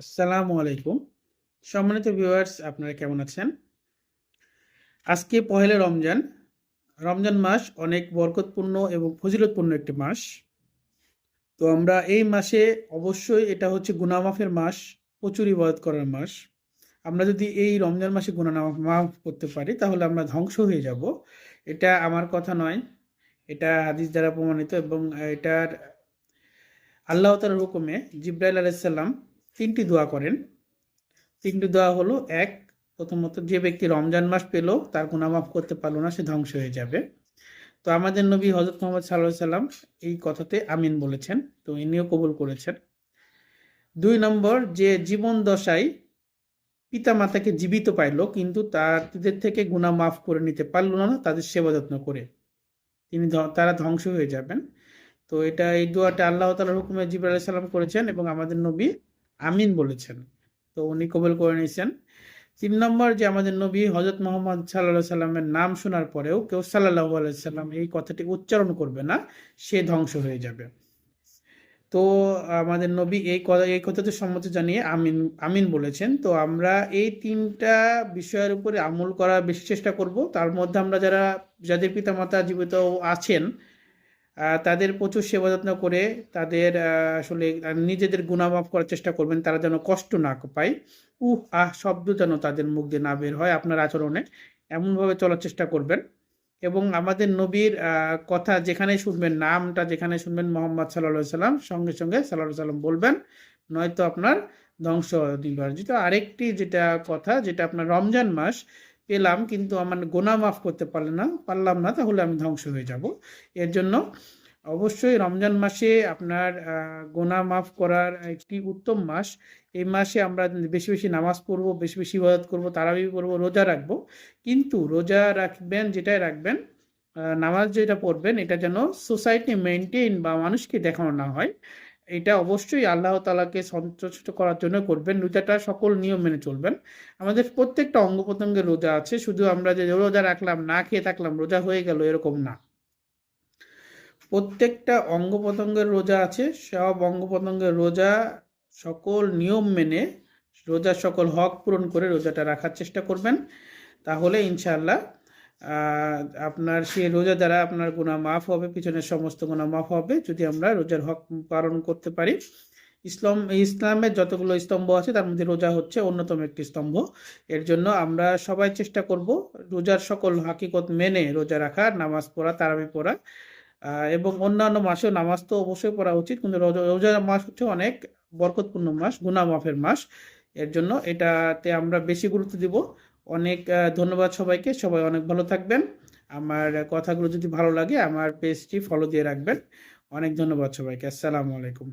আসসালামু আলাইকুম। সম্মানিত ভিউয়ার্স আপনারা কেমন আছেন? আজকে পহেলা রমজান। রমজান মাস অনেক বরকতপূর্ণ এবং ফজিলতপূর্ণ একটি মাস। তো আমরা এই মাসে অবশ্যই এটা হচ্ছে গুনামাফের মাস, প্রচুর ইবাদত করার মাস। আমরা যদি এই রমজান মাসে গুণা মাফ করতে পারি, তাহলে আমরা ধ্বংস হয়ে যাব। এটা আমার কথা নয়। এটা হাদিস দ্বারা প্রমাণিত এবং এটার আল্লাহ তালার হুকুমে জিব্রাইল আলাইসাল্লাম তিনটি দোয়া করেন। তিনটি দোয়া হলো, এক, প্রথমত যে ব্যক্তি রমজান মাস পেল, তার গুণা মাফ করতে পারল না, সে ধ্বংস হয়ে যাবে। তো আমাদের নবী হজরত মোহাম্মদ সাল্লাহ সাল্লাম এই কথাতে আমিন বলেছেন, তো ইনিও কবুল করেছেন। দুই নম্বর, যে জীবন দশায় পিতা মাতাকে জীবিত পাইলো, কিন্তু তাদের থেকে গুণা মাফ করে নিতে পারল না, তাদের সেবা যত্ন করে তিনি তারা ধ্বংস হয়ে যাবেন। তো এটা, এই দোয়াটা আল্লাহ তালার হুকুমে জিবর আলাহ সাল্লাম করেছেন এবং আমাদের নবী আমিন বলেছেন। তো উনি কবল করে নিয়েছেন। তিন নম্বর যে আমাদের নবী হজরত মোহাম্মদ সাল্লাহ সাল্লামের নাম শোনার পরেও কেউ সাল্লাহ আলাইসাল্লাম এই কথাটি উচ্চারণ করবে না, সে ধ্বংস হয়ে যাবে। তো আমাদের নবী এই কথা, এই কথাতে সম্মত জানিয়ে আমিন আমিন বলেছেন। তো আমরা এই তিনটা বিষয়ের উপরে আমল করার বেশি চেষ্টা করব। তার মধ্যে আমরা যারা, যাদের পিতামাতা জীবিত আছেন তাদের প্রচুর সেবা যত্ন করে তাদের আসলে নিজেদের গুণামাফ করার চেষ্টা করবেন, তারা যেন কষ্ট না পায়। উহ, আহ, শব্দ যেন তাদের মুখ দিয়ে না বের হয় আপনার আচরণে। এমনভাবে চলার চেষ্টা করবেন। এবং আমাদের নবীর কথা যেখানে শুনবেন, নামটা যেখানে শুনবেন, মোহাম্মদ সাল্লা সাল্লাম সঙ্গে সঙ্গে সাল্লাহ সাল্লাম বলবেন, নয়তো আপনার ধ্বংস নির্বাচিত আরেকটি যেটা কথা, যেটা আপনার রমজান মাস পেলাম, কিন্তু আমার গোনা মাফ করতে পারলে না, পারলাম না, তাহলে আমি ধ্বংস হয়ে যাব। এর জন্য অবশ্যই রমজান মাসে আপনার গোনা মাফ করার একটি উত্তম মাস। এই মাসে আমরা বেশি বেশি নামাজ পড়ব, বেশি বেশি ইবাদত করব, তারাবি করব রোজা রাখব। কিন্তু রোজা রাখবেন, যেটাই রাখবেন নামাজ যেটা পড়বেন, এটা যেন সোসাইটি মেনটেন বা মানুষকে দেখানো না হয়। এটা অবশ্যই আল্লাহ তালাকে সন্তুষ্ট করার জন্য করবেন। রোজাটা সকল নিয়ম মেনে চলবেন। আমাদের প্রত্যেকটা অঙ্গ প্রত্যঙ্গের রোজা আছে। শুধু আমরা যে রোজা রাখলাম, না খেয়ে থাকলাম, রোজা হয়ে গেল এরকম না। প্রত্যেকটা অঙ্গ প্রত্যঙ্গের রোজা আছে। সব অঙ্গ প্রত্যঙ্গের রোজা সকল নিয়ম মেনে রোজার সকল হক পূরণ করে রোজাটা রাখার চেষ্টা করবেন। তাহলে ইনশাআল্লাহ আপনার সেই রোজা দ্বারা আপনার গুণা মাফ হবে, পিছনের সমস্ত গুণা মাফ হবে, যদি আমরা রোজার হক পালন করতে পারি। ইসলাম ইসলামের যতগুলো স্তম্ভ আছে, তার মধ্যে রোজা হচ্ছে অন্যতম একটি স্তম্ভ। এর জন্য আমরা সবাই চেষ্টা করব রোজার সকল হাকিকত মেনে রোজা রাখা, নামাজ পড়া, তারাবি পড়া এবং অন্যান্য মাসেও নামাজ তো অবশ্যই পড়া উচিত, কিন্তু রোজা মাস হচ্ছে অনেক বরকতপূর্ণ মাস গুনা মাফের মাস। এর জন্য এটাতে আমরা বেশি গুরুত্ব দিব। অনেক ধন্যবাদ সবাইকে। সবাই অনেক ভালো থাকবেন। আমার কথাগুলো যদি ভালো লাগে, আমার পেজটি ফলো দিয়ে রাখবেন। অনেক ধন্যবাদ সবাইকে। আসসালামু আলাইকুম।